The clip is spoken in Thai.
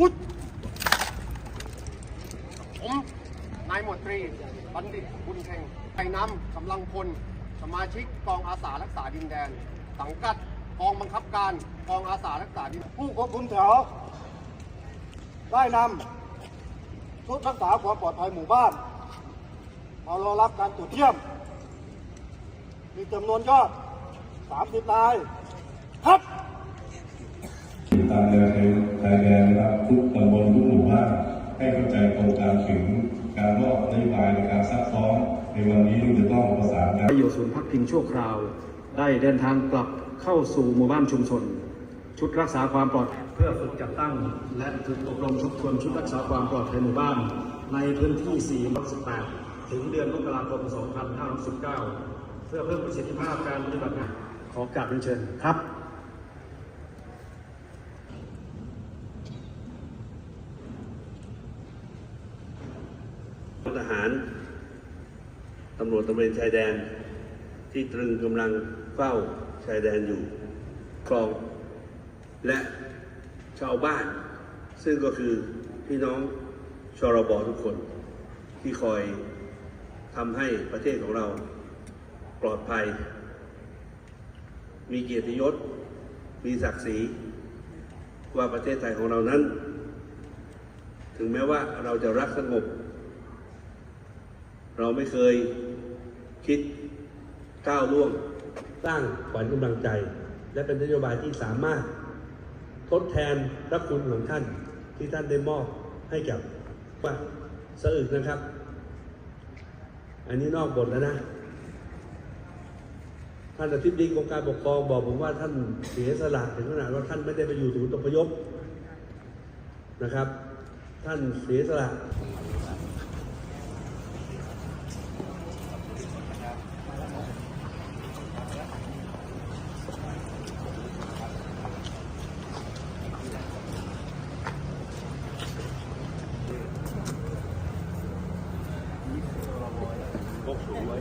อุ๊ยผมนายหมวดตรีบัณฑิตบุญเพ่งไปนำกำลังพลสมาชิกกองอาสารักษาดินแดน สังกัดกองบังคับการกองอาสารักษาดินผู้ควบคุมแถวได้นำชุดรักษาความปลอดภัยหมู่บ้านมารอรับการตรวจเยี่ยม มีจำนวนยอด 30 นายครับ ตามแนวชายแดนนะครับทุกตำบลทุกหมู่บ้านให้เข้าใจตรงกันถึงการมอบนโยบายในการซักซ้อมในวันนี้เราจะต้องประสานกันได้อยู่ศูนย์พักพิงชั่วคราว ได้เดินทางกลับเข้าสู่หมู่บ้านชุมชน ชุดรักษาความปลอดภัยเพื่อฝึกจัดตั้ง และฝึกอบรมทบทวนชุดรักษาความปลอดภัยหมู่บ้าน ในพื้นที่ 4 18 ถึงเดือนมกราคม 2519 เพื่อเพิ่มประสิทธิภาพการปฏิบัติงานขอกราบเรียนเชิญครับ ทหารตำรวจตระเวนชายแดน ที่ตรึงกำลังเฝ้าชายแดนอยู่คลอง และชาวบ้าน ซึ่งก็คือพี่น้องชรบทุกคน ที่คอยทำให้ประเทศของเราปลอดภัย มีเกียรติยศ มีศักดิ์ศรีว่าประเทศไทยของเรานั้น ถึงแม้ว่าเราจะรักสงบ เราไม่เคยคิดก้าวล่วง สร้างขวัญกำลังใจ และเป็นนโยบายที่สามารถทดแทนพระคุณของท่านที่ท่านได้มอบให้กับว่าสะอึกนะครับ อันนี้นอกบทแล้วนะ ท่านอธิบดีกรมการปกครองบอกผมว่าท่านเสียสละถึงขนาดว่าท่านไม่ได้ไปอยู่ศูนย์อพยพนะครับ ท่านเสียสละ với